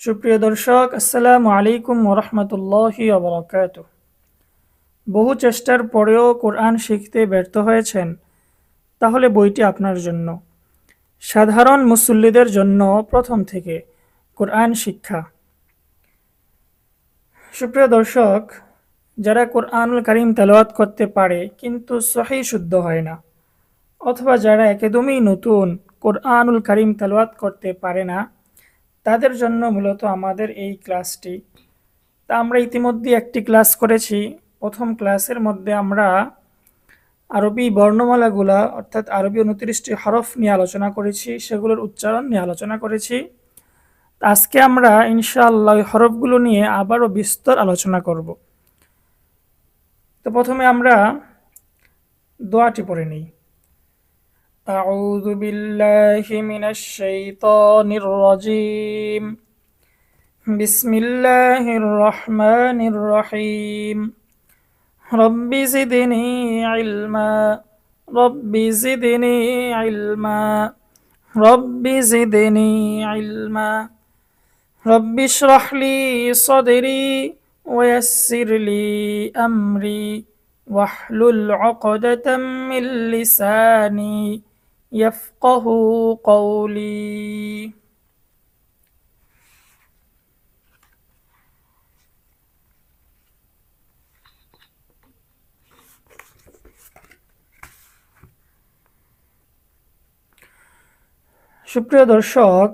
সুপ্রিয় দর্শক, আসসালামু আলাইকুম ওরহমতুল্লাহি অবরাকাত বহু চেষ্টার পরেও কোরআন শিখতে ব্যর্থ হয়েছেন, তাহলে বইটি আপনার জন্য। সাধারণ মুসল্লিদের জন্য প্রথম থেকে কোরআন শিক্ষা। সুপ্রিয় দর্শক, যারা কোরআনুল করিম তেলাওয়াত করতে পারে কিন্তু সহি শুদ্ধ হয় না, অথবা যারা একদমই নতুন কোরআনুল করিম তেলাওয়াত করতে পারে না তাদের জন্য মূলত আমাদের এই ক্লাসটি। তা আমরা ইতিমধ্যে একটি ক্লাস করেছি। প্রথম ক্লাসের মধ্যে আমরা আরবি বর্ণমালাগুলা, অর্থাৎ আরবি উনত্রিশটি হরফ নিয়ে আলোচনা করেছি, সেগুলোর উচ্চারণ নিয়ে আলোচনা করেছি। আজকে আমরা ইনশাআল্লাহ হরফগুলো নিয়ে আবারও বিস্তর আলোচনা করব। তো প্রথমে আমরা দোয়াটি পড়ে নিই। أعوذ بالله من الشيطان الرجيم. بسم الله الرحمن الرحيم. رب زدني علما. رب زدني علما. رب زدني علما. رب اشرح لي صدري ويسر لي أمري واحلل عقدة من لساني يفقه قولي সুপ্রিয় দর্শক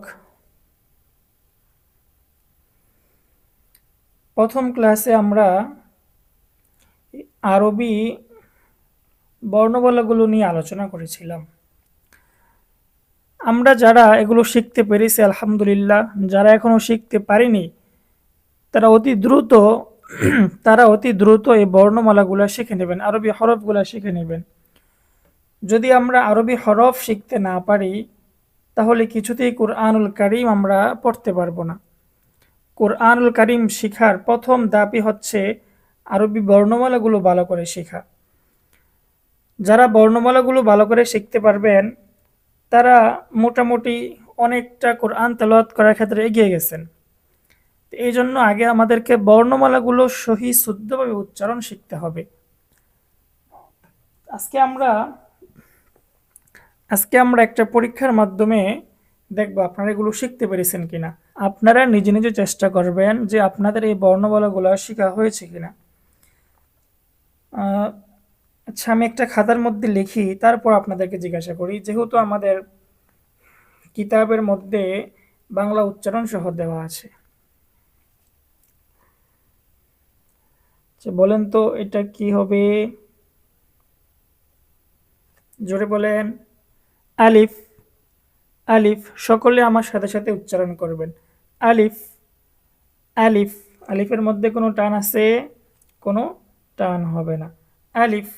প্রথম ক্লাসে আমরা আরবি বর্ণমালাগুলো নিয়ে আলোচনা করেছিলাম আমরা যারা এগুলো শিখতে পেরেছি, আলহামদুলিল্লাহ, যারা এখনও শিখতে পারিনি, তারা অতি দ্রুত, তারা অতি দ্রুত এই বর্ণমালাগুলো শিখে নেবেন, আরবি হরফগুলো শিখে নেবেন। যদি আমরা আরবি হরফ শিখতে না পারি, তাহলে কিছুতেই কোরআনুল করিম আমরা পড়তে পারব না। কোরআনুল করিম শিখার প্রথম দাবি হচ্ছে আরবি বর্ণমালাগুলো ভালো করে শেখা। যারা বর্ণমালাগুলো ভালো করে শিখতে পারবেন তারা মোটামুটি অনেকটা কোরআন তেলাওয়াত করার ক্ষেত্রে এগিয়ে গেছেন। এই জন্য আগে আমাদেরকে বর্ণমালাগুলো সহি শুদ্ধভাবে উচ্চারণ শিখতে হবে। আজকে আমরা আজকে আমরা একটা পরীক্ষার মাধ্যমে দেখব আপনারা এগুলো শিখতে পেরেছেন কিনা। আপনারা নিজে নিজে চেষ্টা করবেন যে আপনাদের এই বর্ণমালাগুলো শেখা হয়েছে কিনা। আচ্ছা আমি একটা খাতার মধ্যে লিখি, তারপর আপনাদেরকে জিজ্ঞাসা করি। যেহেতু আমাদের কিতাবের মধ্যে বাংলা উচ্চারণ সহ দেওয়া আছে। আচ্ছা বলেন তো, এটা কি হবে? জোরে বলেন। আলিফ আলিফ, সকলে আমার সাথে সাথে উচ্চারণ করবেন। আলিফ আলিফ, আলিফের মধ্যে কোনো টান আছে? কোনো টান হবে না। আলিফ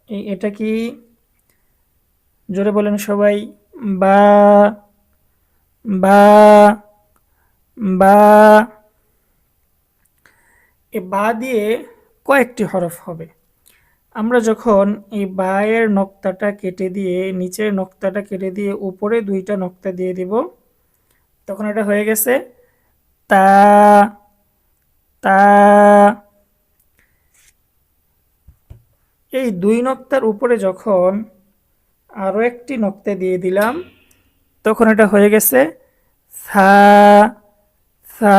এই এটা কি? জোরে বলেন সবাই। বা বা বা। এ বা দিয়ে কয়েকটি হরফ হবে। আমরা যখন এই বায়ের নক্তাটা কেটে দিয়ে, নিচের নক্তাটা কেটে দিয়ে, উপরে দুইটা নক্তা দিয়ে দিব, তখন এটা হয়ে গেছে তা তা এই দুই নক্তার উপরে যখন আরও একটি নক্তা দিয়ে দিলাম, তখন এটা হয়ে গেছে সা সা।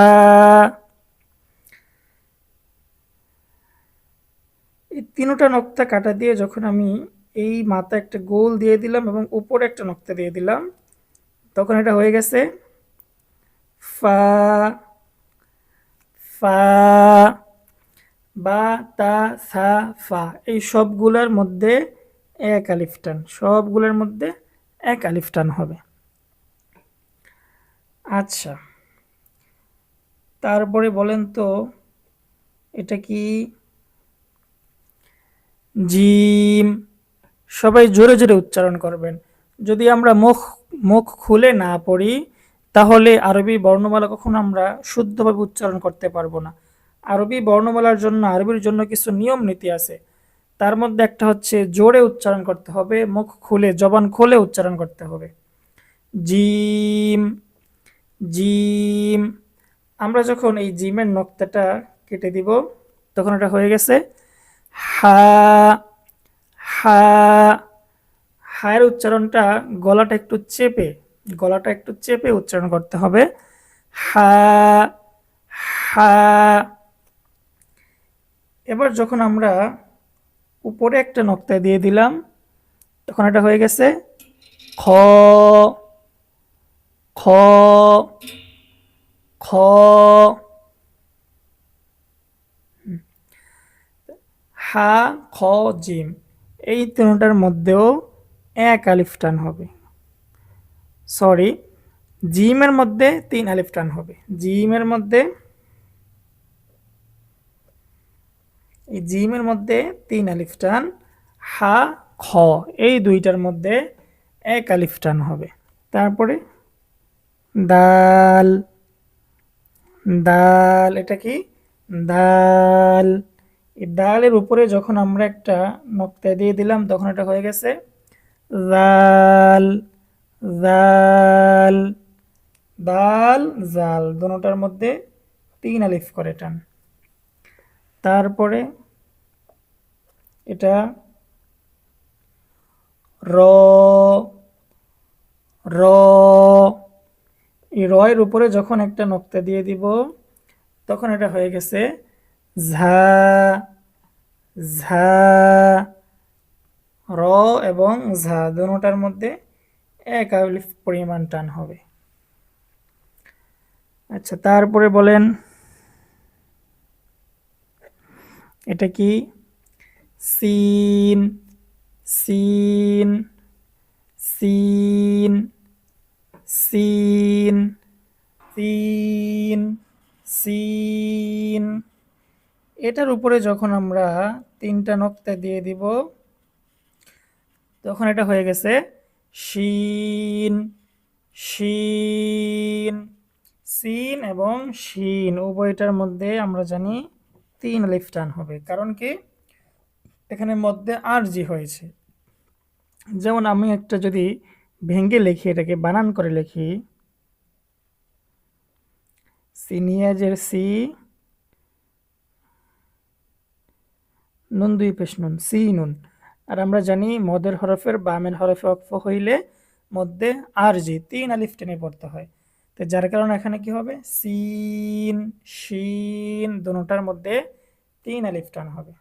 এই তিনোটা নক্তা কাটা দিয়ে যখন আমি এই মাথা একটা গোল দিয়ে দিলাম এবং উপরে একটা নক্তা দিয়ে দিলাম, তখন এটা হয়ে গেছে ফা ফা। বা, তা, সা, ফা এই সবগুলোর মধ্যে এক আলিফটান। সবগুলোর মধ্যে এক আলিফটান হবে। আচ্ছা। তারপরে বলেন তো, এটা কি? জিম। সবাই জোরে জোরে উচ্চারণ করবেন। যদি আমরা মুখ মুখ খুলে না পড়ি, তাহলে আরবি বর্ণমালা কখনো আমরা শুদ্ধভাবে উচ্চারণ করতে পারব না। আরবি বর্ণমালার জন্য, আরবির জন্য কিছু নিয়ম নীতি আছে। তার মধ্যে একটা হচ্ছে জোরে উচ্চারণ করতে হবে, মুখ খুলে, জবান খুলে উচ্চারণ করতে হবে। Gym gym. আমরা যখন এই জিমের নক্তাটা কেটে দিব, তখন এটা হয়ে গেছে হা হা। হায়ের উচ্চারণটা গলাটা একটু চেপে, গলাটা একটু চেপে উচ্চারণ করতে হবে হা হা। এবার যখন আমরা উপরে একটা নক্তা দিয়ে দিলাম, তখন এটা হয়ে গেছে খ খ খ হা, খ, জিম, এই তিনটার মধ্যেও এক আলিফ টান হবে। সরি, জিমের মধ্যে তিন আলিফ টান হবে। জিমের মধ্যে এই জিমের মধ্যে তিন আলিফ টান, হা, খ, এই দুইটার মধ্যে এক আলিফ টান হবে। তারপরে দাল দাল, এটা কি? দাল। এই দালের উপরে যখন আমরা একটা নক্তা দিয়ে দিলাম, তখন এটা হয়ে গেছে জাল জাল, দাল, জাল দোনোটার মধ্যে তিন আলিফ করে টান। তারপরে এটা র র, এই রয়ের উপরে যখন একটা নক্তা দিয়ে দিব, তখন এটা হয়ে গেছে ঝা ঝা, র এবং ঝা দুটার মধ্যে এক পরিমাণ টান হবে। আচ্ছা তারপরে বলেন এটা কি? Scene scene scene scene scene scene. এটার উপরে যখন আমরা তিনটা নক্তা দিয়ে দিব, তখন এটা হয়ে গেছে শিন শিন সিন এবং শিন। উভয়টার মধ্যে আমরা জানি তিন আলিফ টান হবে। কারণ কি? এখানে মধ্যে আর জি হয়েছে। যেমন আমি একটা যদি ভেঙ্গে লিখি, এটাকে বানান করে লিখি, সিনিয়াজের সি নুন দুই পেশ নুন সি নুন। আর আমরা জানি মদের হরফের বামের হরফে অক্ফ হইলে মধ্যে আর জি তিন আলিফ টেনে পড়তে হয়। তো যার কারণে এখানে কি হবে? সিন, শিন দুটার মধ্যে তিন আলিফ টান হবে।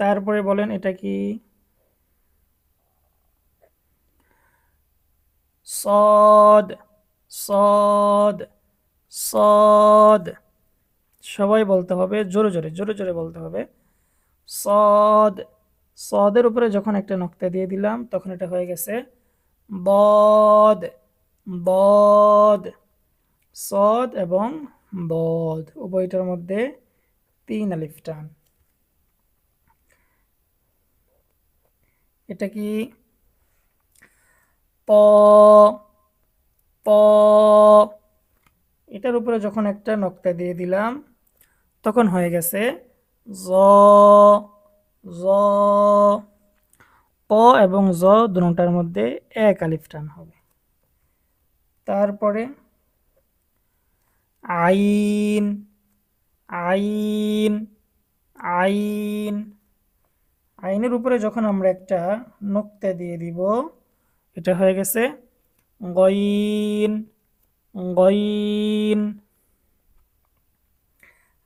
তারপরে বলেন এটা কি? সদ সদ সদ। সবাই বলতে হবে, জোরে জোরে জোরে জোরে বলতে হবে। সদ, সদের উপরে যখন একটা নক্তা দিয়ে দিলাম, তখন এটা হয়ে গেছে বদ। বদ, সদ এবং বদ। উভয়টার মধ্যে তিন আলিফ টান। এটা কি? প প। এটার উপরে যখন একটা নক্তা দিয়ে দিলাম, তখন হয়ে গেছে জ জ, প এবং জ দুটার মধ্যে এক আলিফ টান হবে। তারপরে আইন আইন আইন। আইনের উপরে যখন আমরা একটা নোক্তা দিয়ে দিব, এটা হয়ে গেছে গইন গইন।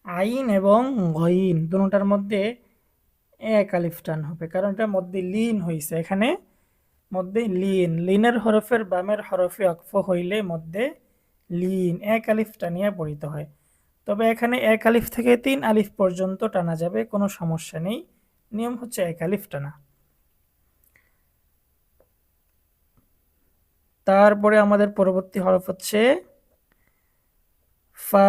আইন এবং গইন, দুটার মধ্যে এক আলিফ টান হবে, কারণ এটার মধ্যে লিন হয়েছে এখানে মধ্যে লিন। লিনের হরফের বামের হরফে অক্ফ হইলে মধ্যে লিন, এক আলিফ টানিয়া পড়িতে হয়। তবে এখানে এক আলিফ থেকে তিন আলিফ পর্যন্ত টানা যাবে, কোনো সমস্যা নেই। নিয়ম হচ্ছে এক আলিফ টানা। তারপরে আমাদের পরবর্তী হরফ হচ্ছে ফা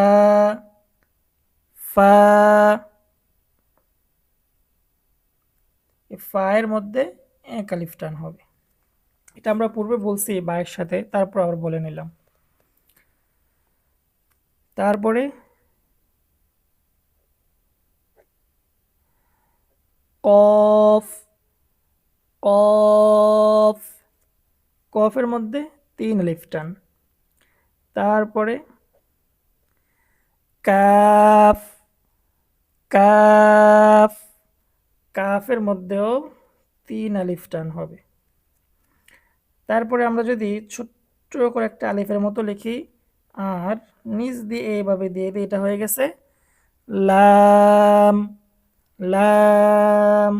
ফা ফায়ের মধ্যে এক আলিফ টান হবে। এটা আমরা পূর্বে বলছি বায়ের সাথে, তারপর আবার বলে নিলাম। তারপরে কফ কফ, কফের মধ্যে তিন লিফটান তারপরে কাফ কাফ, কাফের মধ্যেও তিন আলিফ টান হবে। তারপরে আমরা যদি ছোট্ট করে একটা আলিফের মতো লিখি, আর নিচ দিয়ে এইভাবে দিয়ে দিই, এটা হয়ে গেছে, লাম লাম,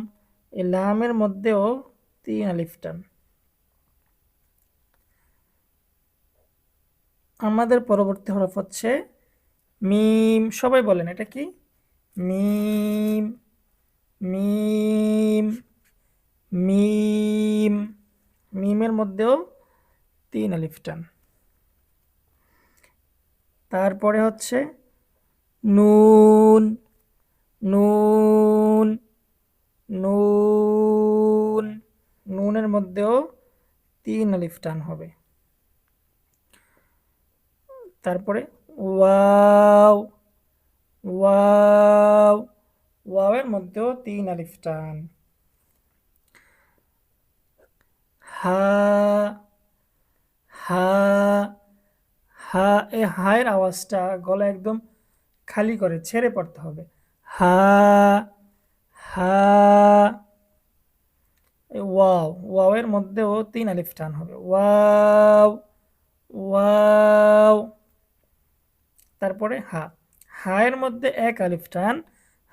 এই লামের মধ্যেও তিন আলিফ টান। আমাদের পরবর্তী হরফ হচ্ছে মিম, সবাই বলেন এটা কি? মিম মিম মিম মিমের মধ্যেও তিন আলিফ টান। তারপরে হচ্ছে নুন নুন নুন, নুনের মধ্যেও তিন আলিফ টান হবে। তারপরে ওয়াও ওয়াও, ওয়াওয়ের মধ্যেও তিন আলিফ টান। হা হা হা, এ হায়ের আওয়াজটা গলা একদম খালি করে, ছেড়ে পড়তে হবে। হা হা ওয়াও ওয়াওয়ের মধ্যেও তিন আলিফ টান হবে। ওয়াও ওয়াও, তারপরে হা হায়ের মধ্যে এক আলিফ টান।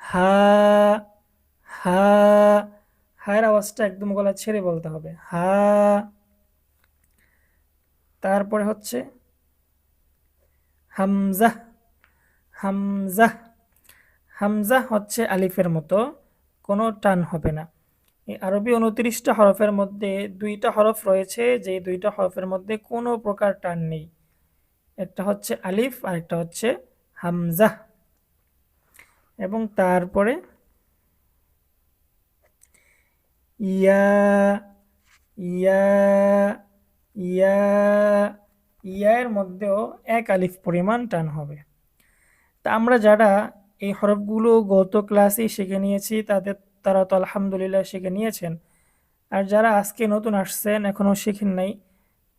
হা হা হায়ের আওয়াজটা একদম গলা ছেড়ে বলতে হবে। হা। তারপরে হচ্ছে হামজাহ হামজাহ হামজা হচ্ছে আলিফের মতো, কোনো টান হবে না। এই আরবি উনত্রিশটা হরফের মধ্যে দুইটা হরফ রয়েছে যে দুইটা হরফের মধ্যে কোনো প্রকার টান নেই। একটা হচ্ছে আলিফ আর একটা হচ্ছে হামজা। এবং তারপরে ইয়া ইয়া ইয়া ইয়ার মধ্যেও এক আলিফ পরিমাণ টান হবে। তা আমরা যারা এই হরফগুলো গত ক্লাসেই শিখে নিয়েছি, তাদের, তারা তো আলহামদুলিল্লাহ শিখে নিয়েছেন। আর যারা আজকে নতুন আসছেন এখনও শিখেন নাই,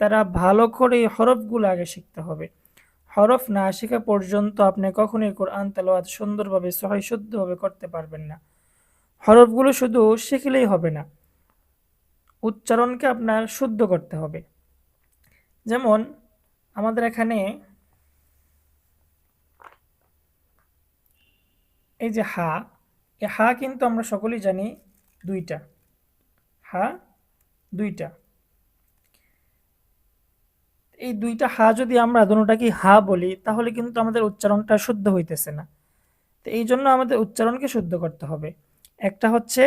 তারা ভালো করে এই হরফগুলো আগে শিখতে হবে। হরফ না শেখা পর্যন্ত আপনি কখনোই কোরআন তেলাওয়াত সুন্দরভাবে সহায় শুদ্ধভাবে করতে পারবেন না। হরফগুলো শুধু শিখলেই হবে না। উচ্চারণকে আপনার শুদ্ধ করতে হবে। যেমন আমাদের এখানে এই যে হা, এ হা কিন্তু আমরা সকলেই জানি দুইটা। হা, দুইটা। এই দুইটা হা যদি আমরা দুটাকে হা বলি, তাহলে কিন্তু আমাদের উচ্চারণটা শুদ্ধ হইতেছে না। তো এই জন্য আমাদের উচ্চারণকে শুদ্ধ করতে হবে। একটা হচ্ছে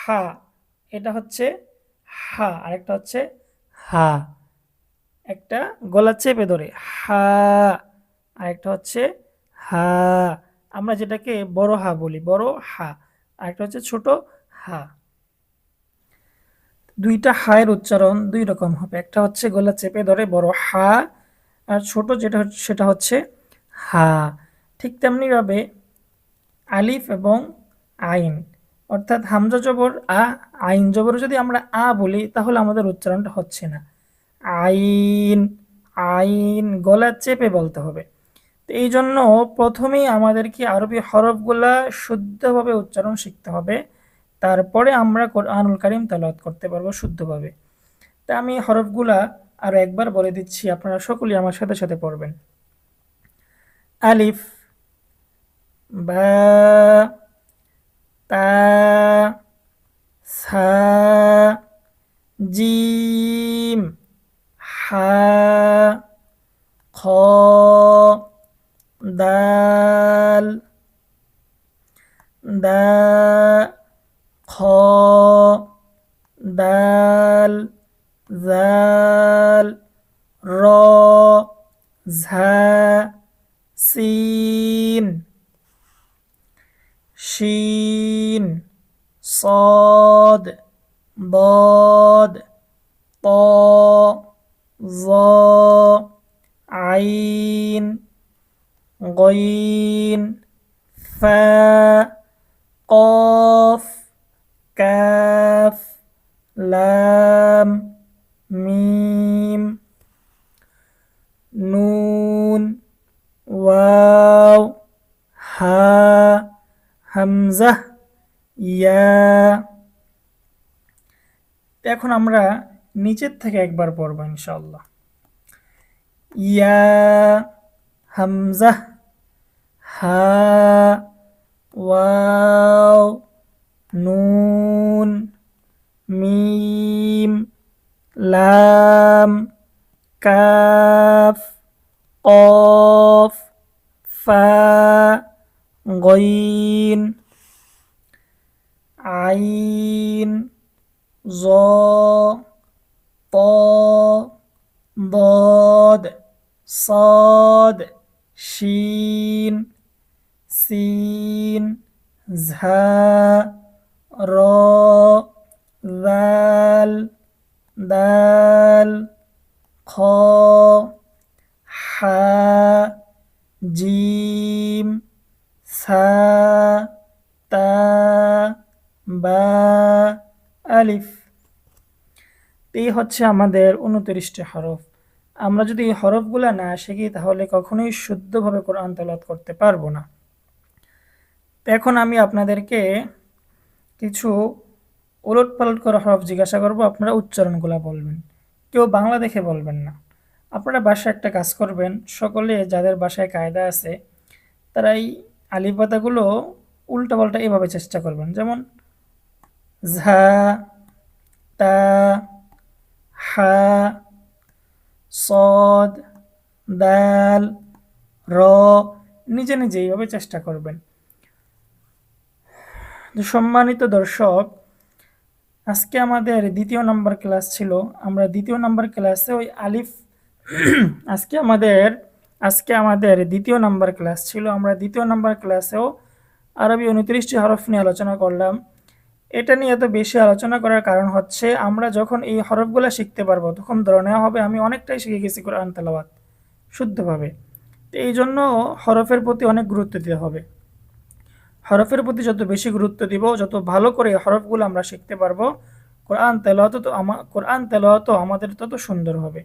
হা, এটা হচ্ছে হা, আরেকটা হচ্ছে হা। একটা গলা চেপে ধরে, হা, আরেকটা হচ্ছে হা। আমরা যেটাকে বড় হা বলি, বড় হা, আরেকটা হচ্ছে ছোট হা। দুইটা হায়ের উচ্চারণ দুই রকম হবে, একটা হচ্ছে গলা চেপে ধরে, বড় হা, আর ছোট যেটা সেটা হচ্ছে হা। ঠিক তেমনিভাবে আলিফ এবং আইন। অর্থাৎ হামজা জবর, আ, আইন জবর যদি আমরা আ বলি, তাহলে আমাদের উচ্চারণটা হচ্ছে না। আইন আইন, গলা চেপে বলতে হবে। তো এই জন্য প্রথমেই আমাদেরকে আরবি হরফগুলা শুদ্ধভাবে উচ্চারণ শিখতে হবে। তারপরে আমরা কোরআনুল কারিম তালাওয়াত করতে পারব শুদ্ধভাবে। তা আমি হরফগুলা আরও একবার বলে দিচ্ছি, আপনারা সকলেই আমার সাথে সাথে পড়বেন। আলিফ, বা তা সা জিম হা খ দাল দা খ দাল জাল র ঝা shin sod bod to vo ain ghin fa, qaf, kaf, lam, mim, nun واو ها Hamza, ইয়া। এখন আমরা নিচের থেকে একবার পড়ব ইনশাআল্লাহ। ইয়া, হামজা, হা, ওয়াও, নুন, মিম, লাম, কাফ, কফ, ফা। গইন আইন জ ط ضاد صاد شين سين زها را ذال دال خا حا জিম তা, বা, আলিফ। এই হচ্ছে আমাদের উনত্রিশটি হরফ। আমরা যদি এই হরফগুলো না শিখি, তাহলে কখনোই শুদ্ধভাবে কোরআন তেলাওয়াত করতে পারব না। এখন আমি আপনাদেরকে কিছু ওলট পালট করা হরফ জিজ্ঞাসা করব, আপনারা উচ্চারণগুলো বলবেন। কেউ বাংলা দেখে বলবেন না। আপনারা বাসায় একটা কাজ করবেন, সকলে যাদের বাসায় কায়দা আছে তারা এই আলিপাতাগুলো উল্টাপাল্টা এভাবে চেষ্টা করবেন। যেমন ঝা, তা, হা, সদ, দাল, র, নিজে নিজে এইভাবে চেষ্টা করবেন। সম্মানিত দর্শক, আজকে আমাদের দ্বিতীয় নাম্বার ক্লাস ছিল। আমরা দ্বিতীয় নাম্বার ক্লাসে ওই আলিফ, আজকে আমাদের আজকে আমাদের দ্বিতীয় নাম্বার ক্লাস ছিল। আমরা দ্বিতীয় নাম্বার ক্লাসেও আরবি উনত্রিশটি হরফ নিয়ে আলোচনা করলাম। এটা নিয়ে এত বেশি আলোচনা করার কারণ হচ্ছে, আমরা যখন এই হরফগুলো শিখতে পারব, তখন ধরে নেওয়া হবে আমি অনেকটাই শিখে গেছি কোরআন তালাবাত শুদ্ধভাবে। তো এই জন্য হরফের প্রতি অনেক গুরুত্ব দিতে হবে। হরফের প্রতি যত বেশি গুরুত্ব দিব, যত ভালো করে হরফগুলো আমরা শিখতে পারব, কোরআন তেলাওয়াত তো আমা, কোরআন তেলাওয়াত আমাদের তত সুন্দর হবে।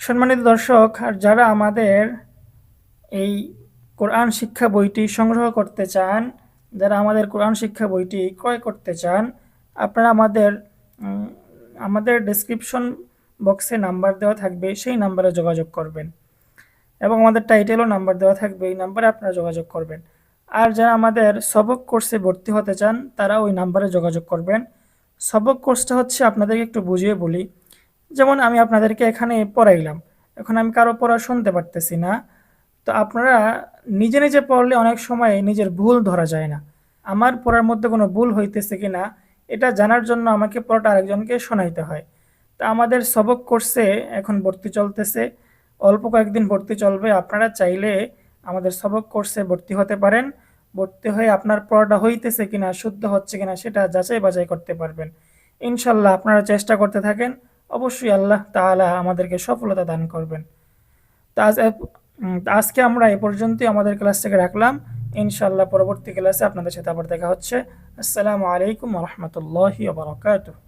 সম্মানিত দর্শক, আর যারা আমাদের এই কোরআন শিক্ষা বইটি সংগ্রহ করতে চান, যারা আমাদের কোরআন শিক্ষা বইটি ক্রয় করতে চান, আপনারা আমাদের আমাদের ডেসক্রিপশন বক্সে নাম্বার দেওয়া থাকবে, সেই নাম্বারে যোগাযোগ করবেন। এবং আমাদের টাইটেলও নাম্বার দেওয়া থাকবে, এই নাম্বারে আপনারা যোগাযোগ করবেন। আর যারা আমাদের সবক কোর্সে ভর্তি হতে চান, তারা ওই নাম্বারে যোগাযোগ করবেন। সবক কোর্সটা হচ্ছে আপনাদেরকে একটু বুঝিয়ে বলি। যেমন আমি আপনাদেরকে এখানে পড়াইলাম। এখন আমি কারও পড়া শুনতে পারতেছি না। তো আপনারা নিজে নিজে পড়লে অনেক সময় নিজের ভুল ধরা যায় না। আমার পড়ার মধ্যে কোনো ভুল হইতেছে কি না এটা জানার জন্য আমাকে পড়াটা আরেকজনকে শোনাইতে হয়। তা আমাদের সবক কোর্সে এখন ভর্তি চলতেছে। অল্প কয়েকদিন ভর্তি চলবে। আপনারা চাইলে আমাদের সবক কোর্সে ভর্তি হতে পারেন। ভর্তি হয়ে আপনার পড়াটা হইতেছে কিনা, শুদ্ধ হচ্ছে কিনা, সেটা যাচাই বাছাই করতে পারবেন। ইনশাল্লাহ আপনারা চেষ্টা করতে থাকেন। অবশ্যই আল্লাহ তাহলে আমাদেরকে সফলতা দান করবেন। তা আজ আজকে আমরা এ পর্যন্তই আমাদের ক্লাস থেকে রাখলাম। ইনশাল্লাহ পরবর্তী ক্লাসে আপনাদের সাথে আবার দেখা হচ্ছে। আসসালামু আলাইকুম রহমতুল্লাহি বারকাতুহ।